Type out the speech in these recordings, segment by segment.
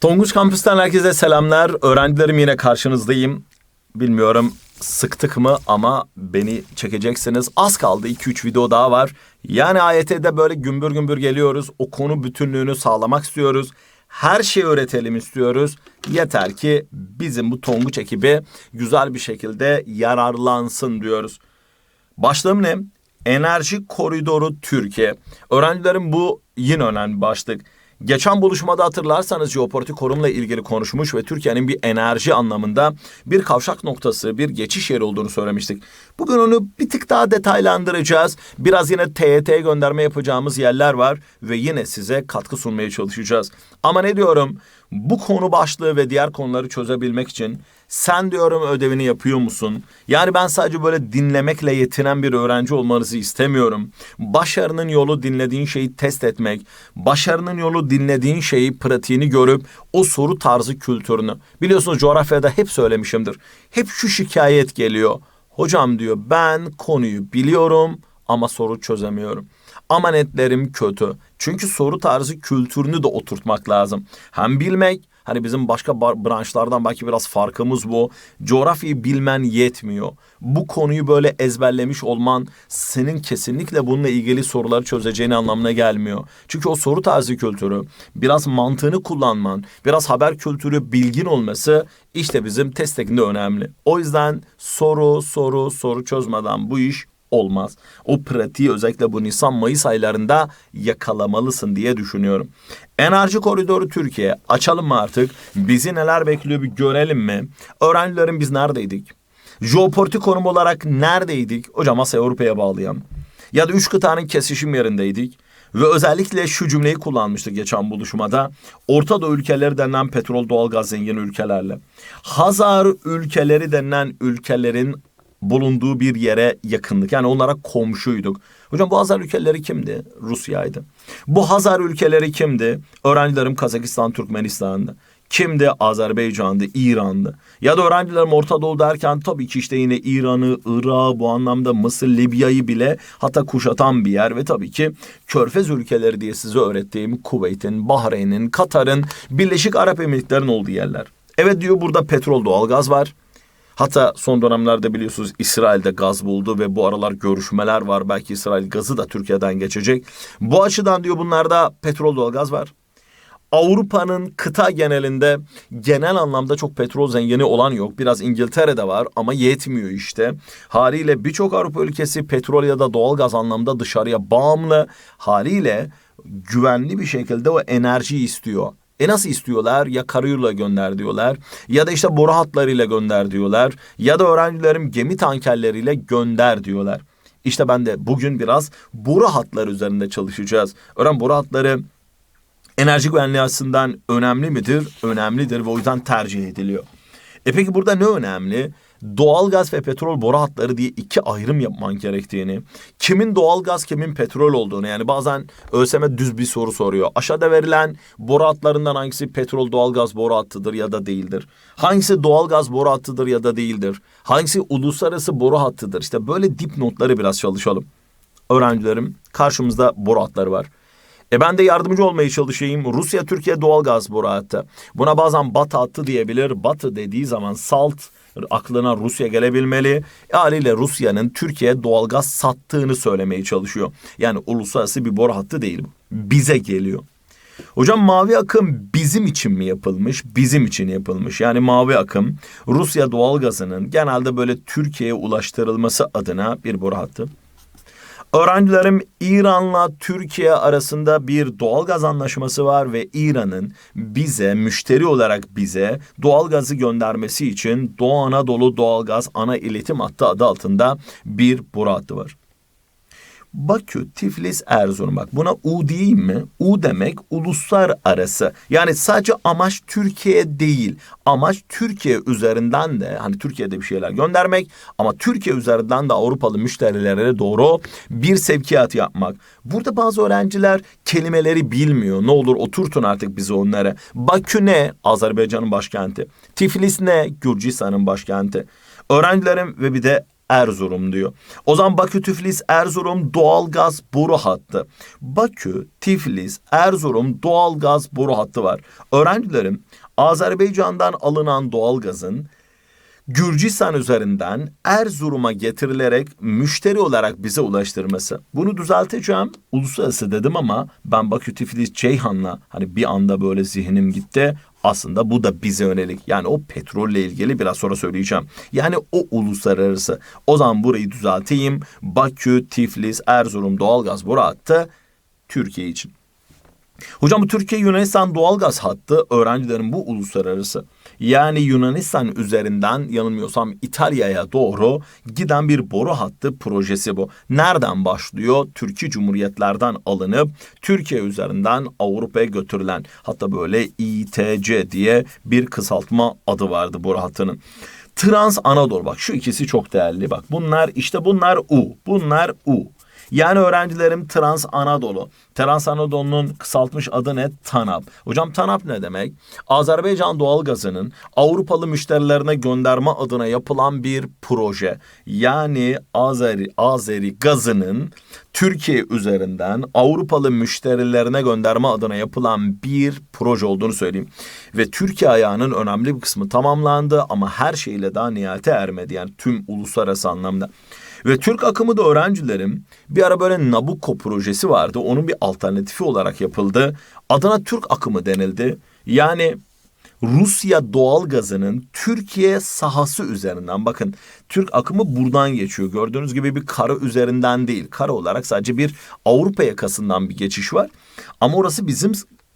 Tonguç Kampüs'ten herkese selamlar. Öğrencilerim yine karşınızdayım. Bilmiyorum sıktık mı ama beni çekeceksiniz. Az kaldı 2-3 video daha var. Yani AYT'de böyle gümbür gümbür geliyoruz. O konu bütünlüğünü sağlamak istiyoruz. Her şeyi öğretelim istiyoruz. Yeter ki bizim bu Tonguç ekibi güzel bir şekilde yararlansın diyoruz. Başlığım ne? Enerji Koridoru Türkiye. Öğrencilerim bu yine önemli başlık. Geçen buluşmada hatırlarsanız jeopolitik korumla ilgili konuşmuş ve Türkiye'nin bir enerji anlamında bir kavşak noktası, bir geçiş yeri olduğunu söylemiştik. Bugün onu bir tık daha detaylandıracağız. Biraz yine TYT'ye gönderme yapacağımız yerler var ve yine size katkı sunmaya çalışacağız. Ama ne diyorum? Bu konu başlığı ve diğer konuları çözebilmek için sen diyorum ödevini yapıyor musun? Yani ben sadece böyle dinlemekle yetinen bir öğrenci olmanızı istemiyorum. Başarının yolu dinlediğin şeyi test etmek, başarının yolu dinlediğin şeyi pratiğini görüp o soru tarzı kültürünü. Biliyorsunuz coğrafyada hep söylemişimdir. Hep şu şikayet geliyor. Hocam diyor ben konuyu biliyorum ama soru çözemiyorum. Ama netlerim kötü. Çünkü soru tarzı kültürünü de oturtmak lazım. Hem bilmek Hani bizim başka branşlardan belki biraz farkımız bu. Coğrafyayı bilmen yetmiyor. Bu konuyu böyle ezberlemiş olman senin kesinlikle bununla ilgili soruları çözeceğini anlamına gelmiyor. Çünkü o soru tarzı kültürü, biraz mantığını kullanman, biraz haber kültürü bilgin olması işte bizim test önemli. O yüzden soru, soru, soru çözmeden bu iş olmaz. O pratiği özellikle bu Nisan-Mayıs aylarında yakalamalısın diye düşünüyorum. Enerji koridoru Türkiye açalım mı artık? Bizi neler bekliyor bir görelim mi? Öğrencilerin biz neredeydik? Jeopolitik konum olarak neredeydik? Hocam Asya Avrupa'ya bağlayan. Ya da üç kıtanın kesişim yerindeydik. Ve özellikle şu cümleyi kullanmıştık geçen buluşmada. Orta Doğu ülkeleri denilen petrol doğalgaz zengin ülkelerle. Hazar ülkeleri denilen ülkelerin bulunduğu bir yere yakındık. Yani onlara komşuyduk. Hocam bu Hazar ülkeleri kimdi? Rusya'ydı. Bu Hazar ülkeleri kimdi? Öğrencilerim Kazakistan, Türkmenistan'dı. Kimdi? Azerbaycan'dı, İran'dı. Ya da öğrencilerim Orta Doğu derken tabii ki işte yine İran'ı, Irak'ı bu anlamda Mısır, Libya'yı bile hatta kuşatan bir yer ve tabii ki Körfez ülkeleri diye size öğrettiğim Kuveyt'in, Bahreyn'in, Katar'ın, Birleşik Arap Emirlikleri'nin olduğu yerler. Evet diyor burada petrol, doğalgaz var. Hatta son dönemlerde biliyorsunuz İsrail'de gaz buldu ve bu aralar görüşmeler var. Belki İsrail gazı da Türkiye'den geçecek. Bu açıdan diyor bunlarda petrol doğalgaz var. Avrupa'nın kıta genelinde genel anlamda çok petrol zengini olan yok. Biraz İngiltere'de var ama yetmiyor işte. Haliyle birçok Avrupa ülkesi petrol ya da doğalgaz anlamda dışarıya bağımlı. Haliyle güvenli bir şekilde o enerji istiyor. E nasıl istiyorlar? Ya karayoluyla gönder diyorlar. Ya da işte boru hatlarıyla gönder diyorlar. Ya da öğrencilerim gemi tankerleriyle gönder diyorlar. İşte ben de bugün biraz boru hatları üzerinde çalışacağız. Öğren boru hatları enerji güvenliği açısından önemli midir? Önemlidir ve o yüzden tercih ediliyor. E peki burada ne önemli? Doğal gaz ve petrol boru hatları diye iki ayrım yapman gerektiğini, kimin doğal gaz kimin petrol olduğunu yani bazen ÖSYM düz bir soru soruyor. Aşağıda verilen boru hatlarından hangisi petrol doğal gaz boru hattıdır ya da değildir? Hangisi doğal gaz boru hattıdır ya da değildir? Hangisi uluslararası boru hattıdır? İşte böyle dipnotları biraz çalışalım. Öğrencilerim karşımızda boru hatları var. E ben de yardımcı olmaya çalışayım. Rusya Türkiye doğal gaz boru hattı. Buna bazen batı hattı diyebilir. Batı dediği zaman salt aklına Rusya gelebilmeli. E, haliyle Rusya'nın Türkiye'ye doğalgaz sattığını söylemeye çalışıyor. Yani uluslararası bir boru hattı değil. Bize geliyor. Hocam mavi akım bizim için mi yapılmış? Bizim için yapılmış. Yani mavi akım Rusya doğalgazının genelde böyle Türkiye'ye ulaştırılması adına bir boru hattı. Öğrencilerim İran'la Türkiye arasında bir doğalgaz anlaşması var ve İran'ın bize müşteri olarak bize doğalgazı göndermesi için Doğu Anadolu Doğalgaz Ana İletim Hattı adı altında bir boru hattı var. Bakü, Tiflis, Erzurum bak buna U diyeyim mi? U demek uluslararası. Yani sadece amaç Türkiye değil. Amaç Türkiye üzerinden de hani Türkiye'de bir şeyler göndermek ama Türkiye üzerinden de Avrupalı müşterilere doğru bir sevkiyat yapmak. Burada bazı öğrenciler kelimeleri bilmiyor. Ne olur oturtun artık bizi onlara. Bakü ne? Azerbaycan'ın başkenti. Tiflis ne? Gürcistan'ın başkenti. Öğrencilerim ve bir de Erzurum diyor. O zaman Bakü Tiflis Erzurum doğalgaz boru hattı. Bakü Tiflis Erzurum doğalgaz boru hattı var. Öğrencilerim Azerbaycan'dan alınan doğalgazın Gürcistan üzerinden Erzurum'a getirilerek müşteri olarak bize ulaştırması. Bunu düzelteceğim. Uluslararası dedim ama ben Bakü Tiflis Ceyhan'la hani bir anda böyle zihnim gitti. Aslında bu da bize yönelik. Yani o petrolle ilgili biraz sonra söyleyeceğim. Yani o uluslararası. O zaman burayı düzelteyim. Bakü, Tiflis, Erzurum doğalgaz boru hattı Türkiye için. Hocam bu Türkiye Yunanistan doğalgaz hattı öğrencilerin bu uluslararası. Yani Yunanistan üzerinden yanılmıyorsam İtalya'ya doğru giden bir boru hattı projesi bu. Nereden başlıyor? Türkiye Cumhuriyetlerden alınıp Türkiye üzerinden Avrupa'ya götürülen hatta böyle İTC diye bir kısaltma adı vardı boru hattının. Trans Anadolu bak şu ikisi çok değerli bak bunlar işte bunlar U bunlar U. Yani öğrencilerim Trans Anadolu. Trans Anadolu'nun kısaltmış adı ne? TANAP. Hocam TANAP ne demek? Azerbaycan doğalgazının Avrupalı müşterilerine gönderme adına yapılan bir proje. Yani Azeri, Azeri gazının Türkiye üzerinden Avrupalı müşterilerine gönderme adına yapılan bir proje olduğunu söyleyeyim. Ve Türkiye ayağının önemli bir kısmı tamamlandı ama her şeyle daha nihayete ermedi. Yani tüm uluslararası anlamda. Ve Türk akımı da öğrencilerim bir ara böyle Nabucco projesi vardı. Onun bir alternatifi olarak yapıldı. Adına Türk akımı denildi. Yani Rusya doğal gazının Türkiye sahası üzerinden bakın Türk akımı buradan geçiyor. Gördüğünüz gibi bir kara üzerinden değil. Kara olarak sadece bir Avrupa yakasından bir geçiş var. Ama orası bizim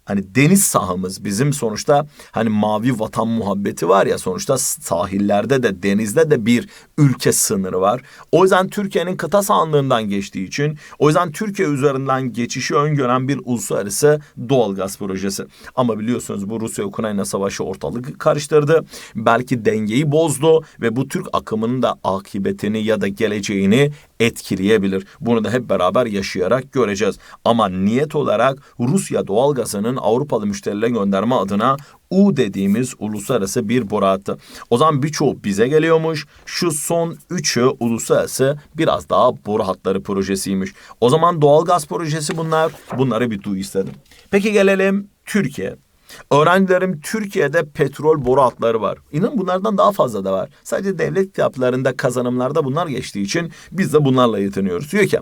hani deniz sahamız bizim sonuçta hani mavi vatan muhabbeti var ya sonuçta sahillerde de denizde de bir ülke sınırı var. O yüzden Türkiye'nin kıta sahanlığından geçtiği için o yüzden Türkiye üzerinden geçişi öngören bir uluslararası doğalgaz projesi. Ama biliyorsunuz bu Rusya-Ukrayna savaşı ortalık karıştırdı. Belki dengeyi bozdu ve bu Türk akımının da akıbetini ya da geleceğini etkileyebilir. Bunu da hep beraber yaşayarak göreceğiz. Ama niyet olarak Rusya doğalgazının Avrupalı müşterilere gönderme adına U dediğimiz uluslararası bir boru hattı. O zaman birçoğu bize geliyormuş. Şu son üçü uluslararası biraz daha boru hatları projesiymiş. O zaman doğalgaz projesi bunlar. Bunları bir duy istedim. Peki gelelim Türkiye. Öğrencilerim Türkiye'de petrol boru hatları var. İnan bunlardan daha fazla da var. Sadece devlet kitaplarında kazanımlarda bunlar geçtiği için biz de bunlarla yetiniyoruz. Diyor ki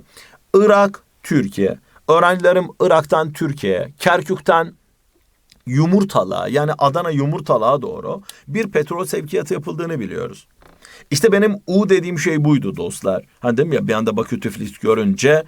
Irak, Türkiye. Öğrencilerim Irak'tan Türkiye'ye, Kerkük'ten Yumurtalığa yani Adana Yumurtalığa doğru bir petrol sevkiyatı yapıldığını biliyoruz. İşte benim U dediğim şey buydu dostlar. Hani dedim ya bir anda Bakü Tiflis görünce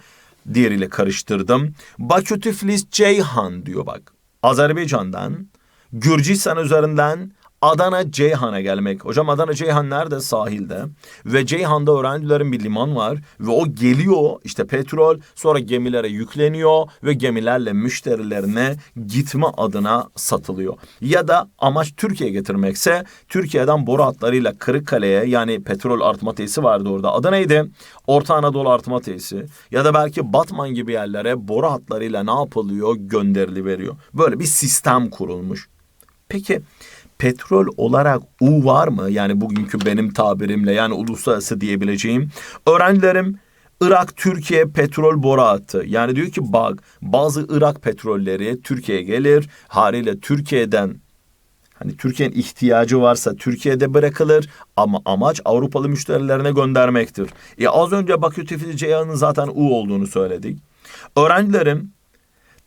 diğeriyle karıştırdım. Bakü Tiflis Ceyhan diyor bak. Azerbaycan'dan Gürcistan üzerinden Adana Ceyhan'a gelmek. Hocam Adana Ceyhan nerede? Sahilde. Ve Ceyhan'da öğrencilerin bir liman var. Ve o geliyor işte petrol sonra gemilere yükleniyor ve gemilerle müşterilerine gitme adına satılıyor. Ya da amaç Türkiye getirmekse Türkiye'den boru hatlarıyla Kırıkkale'ye yani petrol artma tesisi vardı orada. Adı neydi? Orta Anadolu artma tesisi. Ya da belki Batman gibi yerlere boru hatlarıyla ne yapılıyor? Gönderili veriyor. Böyle bir sistem kurulmuş. Peki petrol olarak U var mı? Yani bugünkü benim tabirimle yani uluslararası diyebileceğim. Öğrencilerim Irak Türkiye petrol boru hattı. Yani diyor ki bak bazı Irak petrolleri Türkiye'ye gelir. Haliyle Türkiye'den Hani Türkiye'nin ihtiyacı varsa Türkiye'de bırakılır ama amaç Avrupalı müşterilerine göndermektir. E az önce Bakü Tiflis Ceyhan'ın zaten U olduğunu söyledik. Öğrencilerim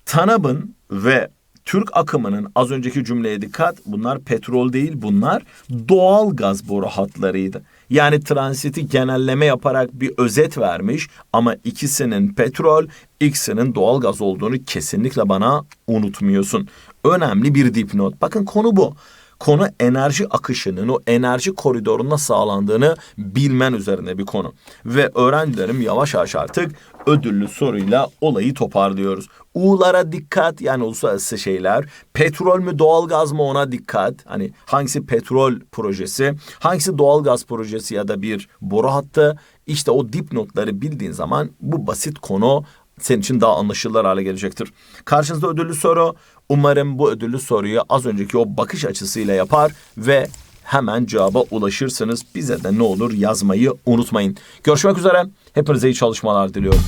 TANAP'ın ve Türk akımının az önceki cümleye dikkat bunlar petrol değil bunlar doğal gaz boru hatlarıydı. Yani transiti genelleme yaparak bir özet vermiş ama ikisinin petrol, ikisinin doğal gaz olduğunu kesinlikle bana unutmuyorsun. Önemli bir dipnot. Bakın konu bu konu enerji akışının o enerji koridorunda sağlandığını bilmen üzerine bir konu. Ve öğrencilerim yavaş yavaş artık ödüllü soruyla olayı toparlıyoruz. U'lara dikkat yani uluslararası şeyler. Petrol mü doğalgaz mı ona dikkat. Hani hangisi petrol projesi, hangisi doğalgaz projesi ya da bir boru hattı. İşte o dipnotları bildiğin zaman bu basit konu senin için daha anlaşılır hale gelecektir. Karşınızda ödüllü soru. Umarım bu ödüllü soruyu az önceki o bakış açısıyla yapar ve hemen cevaba ulaşırsınız. Bize de ne olur yazmayı unutmayın. Görüşmek üzere. Hepinize iyi çalışmalar diliyorum.